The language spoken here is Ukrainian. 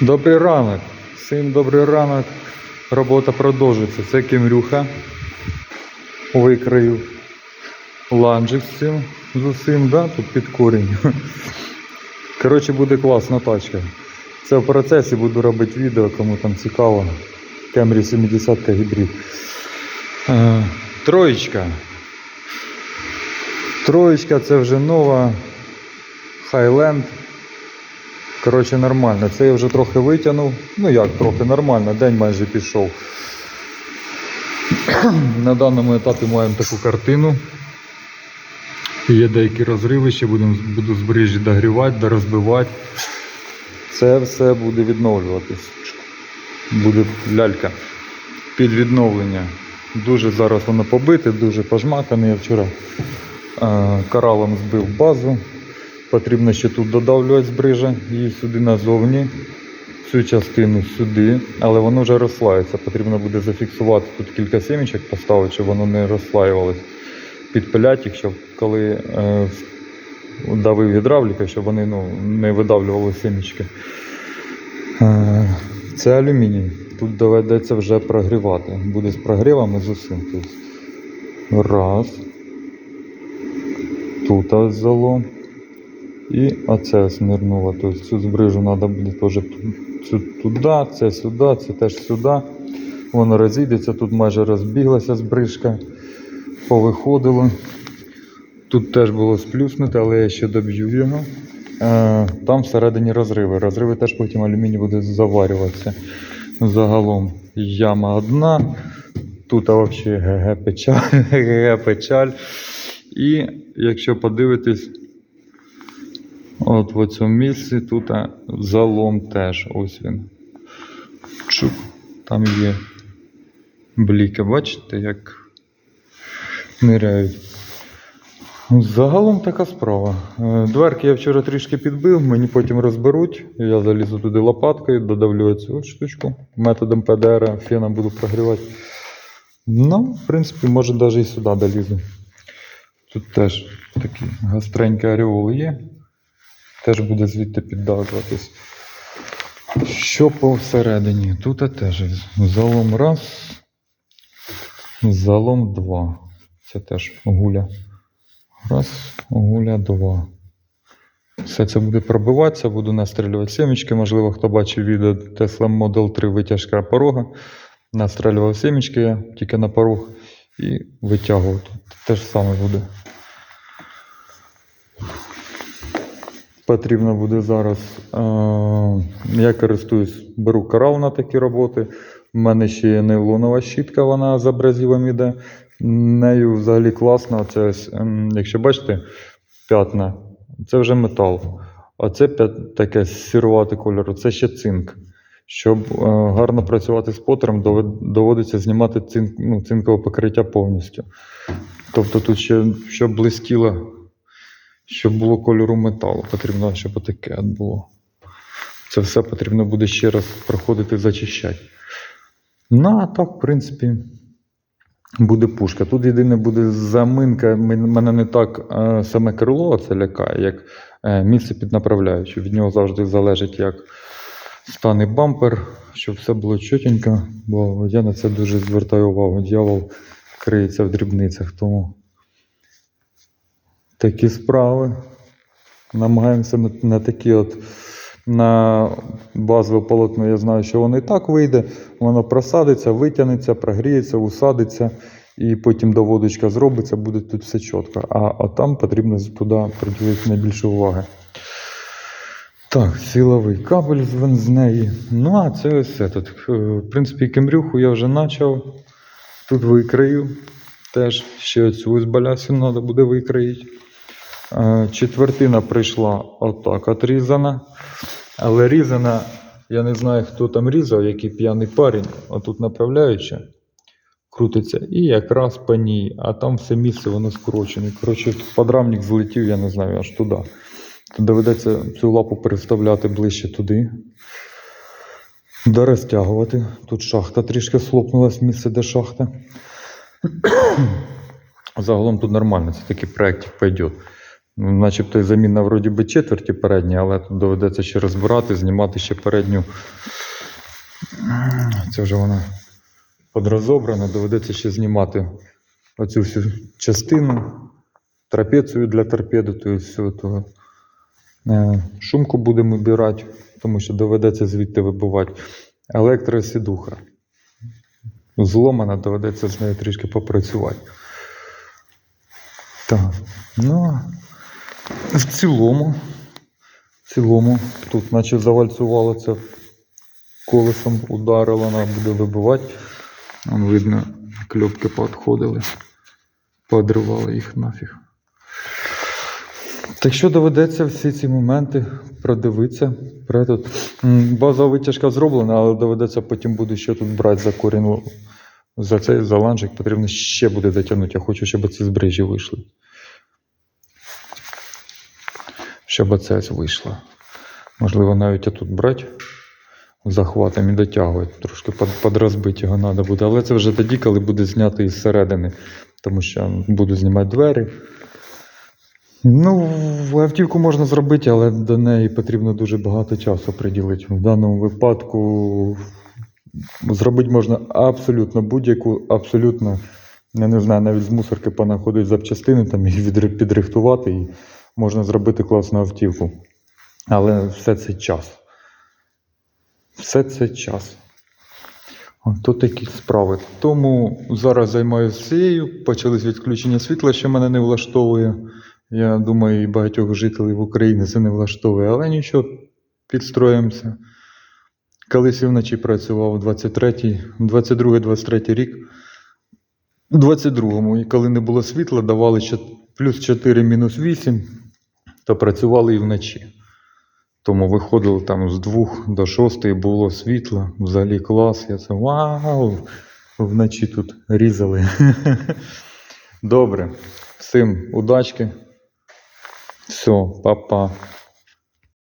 Добрий ранок. Всім добрий ранок. Робота продовжується. Це Кімрюха. Викраю ланжик з цим з усім, да? тут під корінь. Коротше, буде класна тачка. Це в процесі буду робити відео, кому там цікаво. Camry 70 гібрид. Е, Троєчка. Троєчка це вже нова Highland. Коротше, нормально. Це я вже трохи витягнув. Ну як трохи нормально, день майже пішов. На даному етапі маємо таку картину. Є деякі розриви, ще будемо, буду збережжя догрівати, дорозбивати. Це все буде відновлюватись. Буде лялька під відновлення. Дуже зараз воно побите, дуже пожмакане. Я вчора е, коралом збив базу. Потрібно ще тут додавлювати збрижа, її сюди назовні, цю частину сюди, але воно вже розслається. Потрібно буде зафіксувати тут кілька сімечок, поставити, щоб воно не розслаювалось. Підпиляти їх, щоб коли е, давив гідравліка, щоб вони ну, не видавлювали сімечки. Е, це алюміній. Тут доведеться вже прогрівати. Буде з прогрівами з усім. Тобто, раз. Тут залом. І оце смирнуло. Тобто цю збрижу треба буде теж цю туди, це сюди, це теж сюди. Воно розійдеться, тут майже розбіглася збрижка, повиходило. Тут теж було сплюснуте, але я ще доб'ю його. Е, Там всередині розриви. Розриви теж потім алюміній буде заварюватися. Загалом яма одна. Тут взагалі ГГ печаль, ГГ печаль. І якщо подивитись, От в цьому місці тут а, залом теж. Ось він. Чук. Там є бліки, бачите, як ниряють. Загалом така справа. Е, Дверки я вчора трішки підбив, мені потім розберуть. Я залізу туди лопаткою, додавлю цю штучку методом ПДР, феном буду прогрівати. Ну, в принципі, може навіть і сюди долізу. Тут теж такі гостренькі ореоли є теж буде звідти піддавлюватись. Що посередині? Тут теж залом раз, залом два. Це теж гуля. Раз, гуля, два. Все це буде пробиватися, буду настрілювати сімечки. Можливо, хто бачив відео Tesla Model 3 витяжка порога. Настрілював сімечки тільки на порог і витягував. Те ж саме буде. Потрібно буде зараз. Е, я користуюсь, беру корал на такі роботи. У мене ще є нейлонова щітка, вона з абразивом іде. Нею взагалі класно. Це ем, якщо бачите, п'ятна, це вже метал. А це таке сірувати кольору, це ще цинк. Щоб е, гарно працювати з потером, доводиться знімати цинк, ну, цинкове покриття повністю. Тобто тут ще щоб блистіло щоб було кольору металу, потрібно, щоб отаке от було. Це все потрібно буде ще раз проходити, зачищати. Ну, а так, в принципі, буде пушка. Тут єдине буде заминка. Мен- Мене не так е, саме крило це лякає, як е, місце під направляючу. Від нього завжди залежить, як стане бампер, щоб все було чотенько, бо я на це дуже звертаю увагу. Дьявол криється в дрібницях. Тому такі справи. Намагаємося на, такі от на базове полотно. Я знаю, що воно і так вийде. Воно просадиться, витягнеться, прогріється, усадиться, і потім доводочка зробиться, буде тут все чітко. А, а там потрібно туди приділити найбільше уваги. Так, силовий кабель з неї. Ну, а це все тут. Е, В принципі, кемрюху я вже почав. Тут викрию. Теж ще цю з балясину треба буде викроїти. Е, Четвертина прийшла отак отрізана. Але різана, я не знаю, хто там різав, який п'яний парень. Отут направляючи, крутиться. І якраз по ній, а там все місце воно скорочене. Коротше, подрамник злетів, я не знаю, аж туди. Доведеться цю лапу переставляти ближче туди. Дорозтягувати. Тут шахта трішки слопнулась, місце, де шахта. Загалом тут нормально, це такий проєктик пойде. Ну, Начебто і заміна вроді би четверті передні, але тут доведеться ще розбирати, знімати ще передню. Це вже вона подрозобрана, доведеться ще знімати оцю всю частину, трапецію для торпеди, то есть все Шумку будемо вибирати, тому що доведеться звідти вибивати. Електросідуха. Зломана, доведеться з нею трішки попрацювати. Так, ну в цілому, цілому, тут наче завальцювало це колесом ударило, вона буде вибивати. Вон видно, кльопки поотходили, подривали їх нафіг. Так що доведеться всі ці моменти продивитися. М, Базова витяжка зроблена, але доведеться потім буде ще тут брати за корінь. За цей за ланжик потрібно ще буде дотягнути. Я хочу, щоб ці збрижі вийшли. Щоб оце вийшло. Можливо, навіть тут брати захватом і дотягувати. Трошки під, подрозбити його треба буде. Але це вже тоді, коли буде знято із середини. Тому що буду знімати двері. Ну, автівку можна зробити, але до неї потрібно дуже багато часу приділити. В даному випадку зробити можна абсолютно будь-яку, абсолютно, я не знаю, навіть з мусорки понаходити запчастини там, і підрихтувати, і можна зробити класну автівку. Але все це час. Все це час. То такі справи. Тому зараз займаюся цією. Почались відключення світла, що мене не влаштовує. Я думаю, і багатьох жителів України це не влаштовує, але нічого, підстроїмося. Колись і вночі працював 23-й, 22-23 рік. У 22-му, і коли не було світла, давали плюс 4, мінус 8, то працювали і вночі. Тому виходили там з 2 до 6 було світло, взагалі клас. Я це вау! Вночі тут різали. Добре. Всім удачки. Все, па-па.